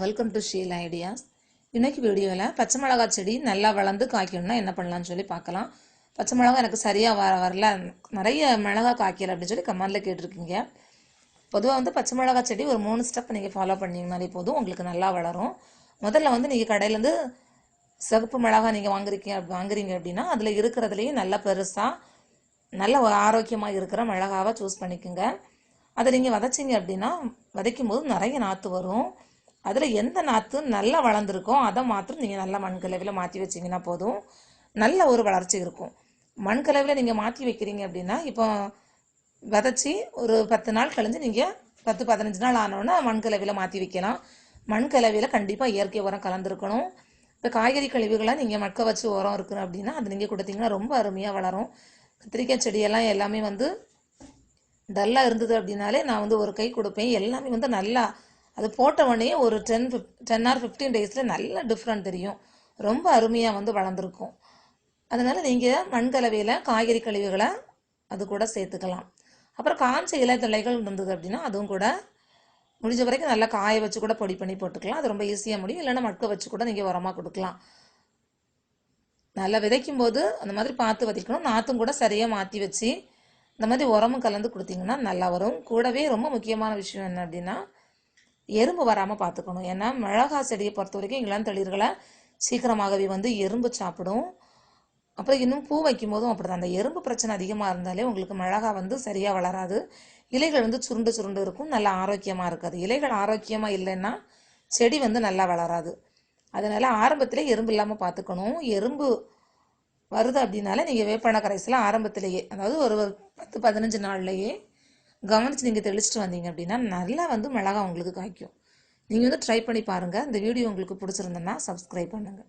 Welcome to Sheel ideas இன்னைக்கு வீடியோவில் பச்சை மிளகா செடி நல்லா வளர்ந்து காய்க்கணும்னா என்ன பண்ணலாம்னு சொல்லி பார்க்கலாம். பச்சை மிளகா எனக்கு சரியாக வர வரல. நிறைய மிளகா காய்க்கல அப்படின்னு சொல்லி கமெண்டில் கேட்டிருக்கீங்க. பொதுவாக வந்து பச்சை மிளகா செடி ஒரு மூணு ஸ்டெப் நீங்கள் ஃபாலோ பண்ணிங்கனாலே போதும் உங்களுக்கு நல்லா வளரும். முதல்ல வந்து நீங்கள் கடையிலேருந்து சிவப்பு மிளகா நீங்கள் வாங்குறீங்க வாங்குறீங்க அப்படின்னா அதில் இருக்கிறதுலையும் நல்லா பெருசாக நல்ல ஒரு ஆரோக்கியமாக இருக்கிற மிளகாவை சூஸ் பண்ணிக்கோங்க. அதை நீங்கள் வதச்சிங்க அப்படின்னா வதைக்கும் போது நிறைய நாற்று வரும். அதில் எந்த நாற்று நல்லா வளர்ந்துருக்கோ அதை மாத்திரம் நீங்கள் நல்லா மண்கலவையில் மாற்றி வச்சிங்கன்னா போதும். நல்ல ஒரு வளர்ச்சி இருக்கும். மண்கலவையில் நீங்கள் மாற்றி வைக்கிறீங்க அப்படின்னா இப்போ விதைச்சி ஒரு பத்து நாள் கழிஞ்சு நீங்கள் பத்து பதினஞ்சு நாள் ஆனோன்னா மண்கலவையில் மாற்றி வைக்கலாம். மண்கலவையில் கண்டிப்பாக இயற்கை உரம் கலந்துருக்கணும். இப்போ காய்கறி கழிவுகளாக நீங்கள் மக்க வச்சு உரம் இருக்குது அப்படின்னா அது நீங்கள் கொடுத்தீங்கன்னா ரொம்ப அருமையாக வளரும். கத்திரிக்காய் செடியெல்லாம் எல்லாமே வந்து டல்லாக இருந்தது அப்படின்னாலே நான் வந்து ஒரு கை கொடுப்பேன். எல்லாமே வந்து நல்லா அது போட்ட உடனே ஒரு டென் ஃபிஃப் டென் ஆர் ஃபிஃப்டீன் டேஸில் நல்ல டிஃப்ரெண்ட் தெரியும். ரொம்ப அருமையாக வந்து வளர்ந்துருக்கும். அதனால் நீங்கள் மண்கலவையில் காய்கறி கழிவுகளை அது கூட சேர்த்துக்கலாம். அப்புறம் காஞ்ச இலைத்தழைகள் இருந்தது அப்படின்னா அதுவும் கூட முடிஞ்ச வரைக்கும் நல்லா காய வச்சு கூட பொடி பண்ணி போட்டுக்கலாம். அது ரொம்ப ஈஸியாக முடியும். இல்லைன்னா மட்க வச்சு கூட நீங்கள் உரமாக கொடுக்கலாம். நல்லா விதைக்கும் போது அந்த மாதிரி பார்த்து விதைக்கணும். நாற்றும் கூட சரியாக மாற்றி வச்சு இந்த மாதிரி உரமும் கலந்து கொடுத்தீங்கன்னா நல்லா வரும். கூடவே ரொம்ப முக்கியமான விஷயம் என்ன அப்படின்னா எறும்பு வராமல் பார்த்துக்கணும் ஏன்னா மிளகா செடியை பொறுத்த வரைக்கும் இளந்தளிர்களை சீக்கிரமாகவே வந்து எறும்பு சாப்பிடும். அப்புறம் இன்னும் பூ வைக்கும் போதும் அப்படி அந்த எறும்பு பிரச்சனை அதிகமாக இருந்தாலே உங்களுக்கு மிளகா வந்து சரியாக வளராது. இலைகள் வந்து சுருண்டு சுருண்டு இருக்கும். நல்லா ஆரோக்கியமாக இருக்காது. இலைகள் ஆரோக்கியமாக இல்லைன்னா செடி வந்து நல்லா வளராது. அதனால் ஆரம்பத்திலே எறும்பு இல்லாமல் பார்த்துக்கணும் எறும்பு வருது அப்படின்னாலே நீங்கள் வேப்பெண்ணெய் கரைசலாம் ஆரம்பத்திலேயே அதாவது ஒரு ஒரு பத்து பதினஞ்சு நாள்லையே கவனித்து நீங்கள் தெளிச்சிட்டு வந்தீங்க அப்படின்னா நல்லா வந்து மிளகா உங்களுக்கு காய்க்கும். நீங்கள் வந்து ட்ரை பண்ணி பாருங்கள் இந்த வீடியோ உங்களுக்கு பிடிச்சிருந்தேன்னா சப்ஸ்கிரைப் பண்ணுங்கள்